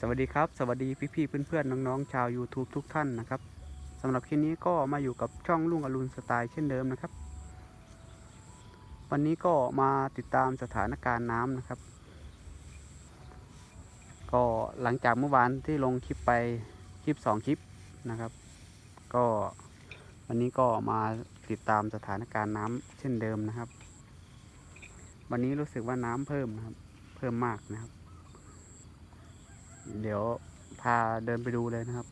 สวัสดีครับ สวัสดีพี่ๆเพื่อนๆน้องๆชาว YouTube ทุกท่านนะครับสำหรับคลิปนี้ก็มาอยู่กับช่องลุงอรุณสไตล์เช่นเดิมนะครับ วันนี้ก็มาติดตามสถานการณ์น้ำนะครับ ก็หลังจากเมื่อวานที่ลงคลิปไปคลิปสองคลิปนะครับ ก็วันนี้ก็มาติดตามสถานการณ์น้ำเช่นเดิมนะครับ วันนี้รู้สึกว่าน้ำเพิ่มครับเพิ่มมากนะครับ เดี๋ยวพาเดินไปดูเลยนะครับ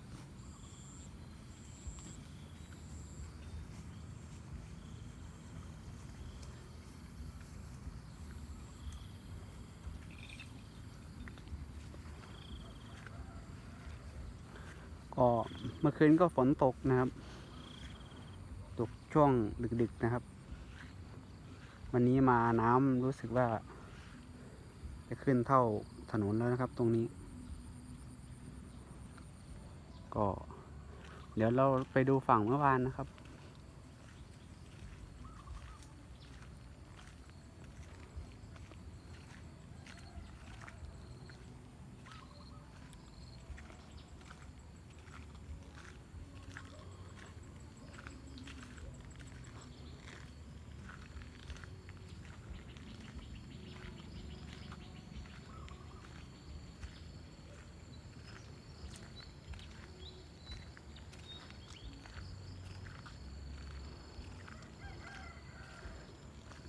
ก็เมื่อคืนก็ฝนตกนะครับ ตกช่วงดึกๆนะครับ วันนี้มาน้ำรู้สึกว่า จะขึ้นเท่าถนนแล้วนะครับตรงนี้ ก็ เดี๋ยวเราไปดูฝั่งเมื่อวานนะครับ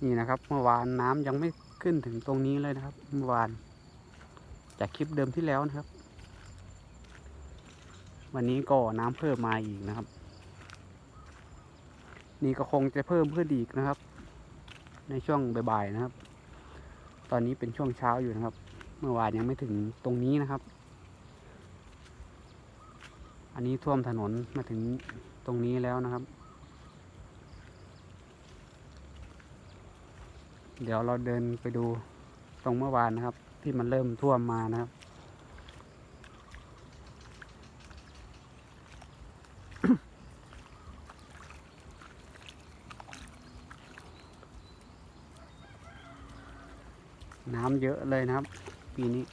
นี่นะครับ เมื่อวานน้ำยังไม่ขึ้นถึงตรงนี้เลยนะครับ เมื่อวาน จากคลิปเดิมที่แล้วนะครับ วันนี้ก็น้ำเพิ่มมาอีกนะครับ นี่ก็คงจะเพิ่มขึ้นอีกนะครับ ในช่วงบ่ายๆนะครับ ตอนนี้เป็นช่วงเช้าอยู่นะครับ เมื่อวานยังไม่ถึงตรงนี้นะครับ อันนี้ท่วมถนนมาถึงตรงนี้แล้วนะครับ เดี๋ยวเราเดินไปดูตรงเมื่อวานนะครับ ที่มันเริ่มท่วมมานะครับ น้ำเยอะเลยนะครับ ปีนี้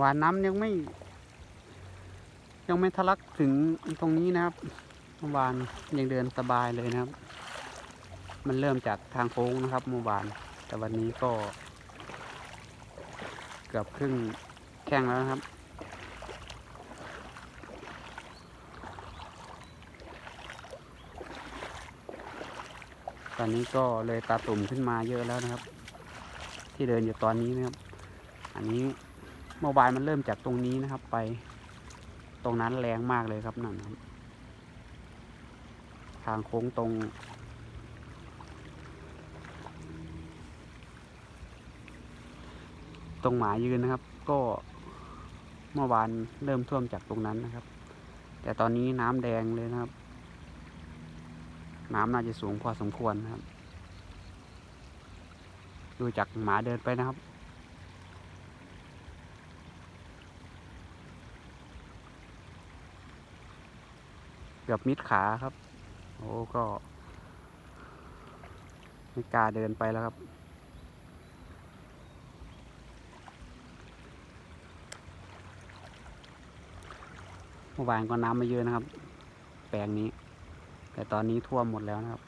เมื่อวานน้ำยังไม่ ยังไม่ทะลักถึงตรงนี้นะครับเมื่อวานยังเดินสบายเลยนะครับ มันเริ่มจากทางโค้งนะครับเมื่อวาน แต่วันนี้ก็ เกือบครึ่งแข้งแล้วครับตอนนี้ก็เลยตาตุ่มขึ้นมาเยอะแล้วนะครับ ที่เดินอยู่ตอนนี้นะครับ อันนี้ เมื่อวานมันเริ่มจากตรงนี้นะครับ ไป ตรงนั้นแรงมากเลยครับนั่นครับ ทางโค้งตรงตรงหมายืนนะครับ ก็เมื่อวานเริ่มท่วมจากตรงนั้นนะครับ แต่ตอนนี้น้ำแดงเลยนะครับ น้ำน่าจะสูงพอสมควรนะครับ ดูจากหมาเดินไปนะครับ กือบมิดขาครับ โอ้ก็ไม่กล้าเดินไปแล้วครับ เมื่อวานก็น้ำมาเยอะนะครับ แปลงนี้ แต่ตอนนี้ท่วมหมดแล้วนะครับ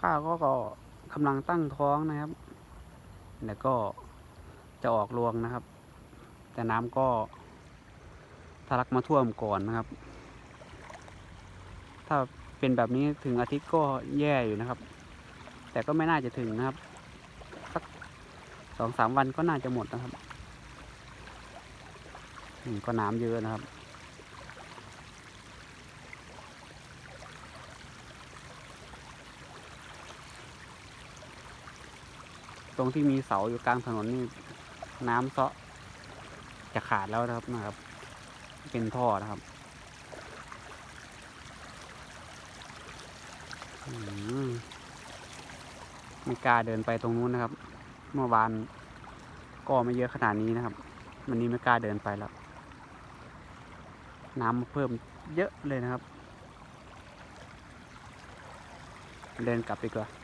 ข้าวก็ก็กำลังตั้งท้องนะครับแล้วก็จะออกรวงนะครับ แต่น้ำก็ทะลักมาท่วมก่อนนะครับ ถ้าเป็นแบบนี้ถึงอาทิตย์ก็แย่อยู่นะครับ แต่ก็ไม่น่าจะถึงนะครับ สักสองสามวันก็น่าจะหมดนะครับก็น้ำเยอะนะครับ ตรงที่มีเสาอยู่กลางถนนนี่น้ำเซาะจะขาดแล้วนะครับนะครับ เป็นท่อนะครับ อืม ไม่กล้าเดินไปตรงนู้นนะครับ เมื่อวานก็ไม่เยอะขนาดนี้นะครับ วันนี้ไม่กล้าเดินไปแล้ว น้ำเพิ่มเยอะเลยนะครับ เดินกลับดีกว่า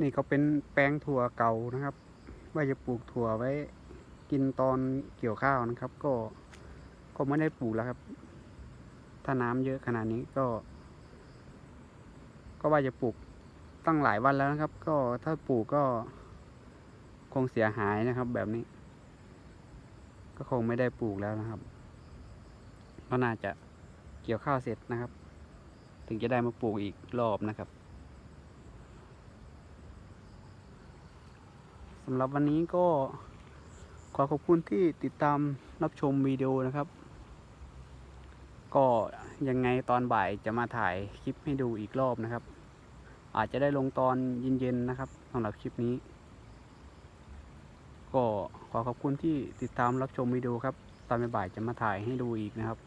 นี่ก็เป็นแปลงถั่วเก่านะครับ ว่าจะปลูกถั่วไว้กินตอนเกี่ยวข้าวนะครับ ก็ก็ไม่ได้ปลูกแล้วครับ ถ้าน้ำเยอะขนาดนี้ก็ ก็ว่าจะปลูกตั้งหลายวันแล้วนะครับ ก็ถ้าปลูกก็คงเสียหายนะครับ แบบนี้ ก็คงไม่ได้ปลูกแล้วนะครับก็น่าจะเกี่ยวข้าวเสร็จนะครับ ถึงจะได้มาปลูกอีกรอบนะครับำหรับวันนี้ก็ขอขอบคุณที่ติดตามรับชมวิดีโอนะครับ ก็ยังไงตอนบ่ายจะมาถ่ายคลิปให้ดูอีกรอบนะครับ อาจจะได้ลงตอนเย็นๆนะครับสำหรับคลิปนี้ ก็ขอขอบคุณที่ติดตามรับชมวิดีโอครับ ตอนบ่ายจะมาถ่ายให้ดูอีกนะครับ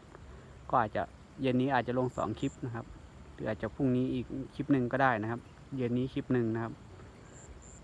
ก็อาจจะเย็นนี้อาจจะลงสองคลิปนะครับ หรืออาจจะพรุ่งนี้อีกคลิปหนึ่งก็ได้นะครับ เย็นนี้คลิปหนึ่งนะครับ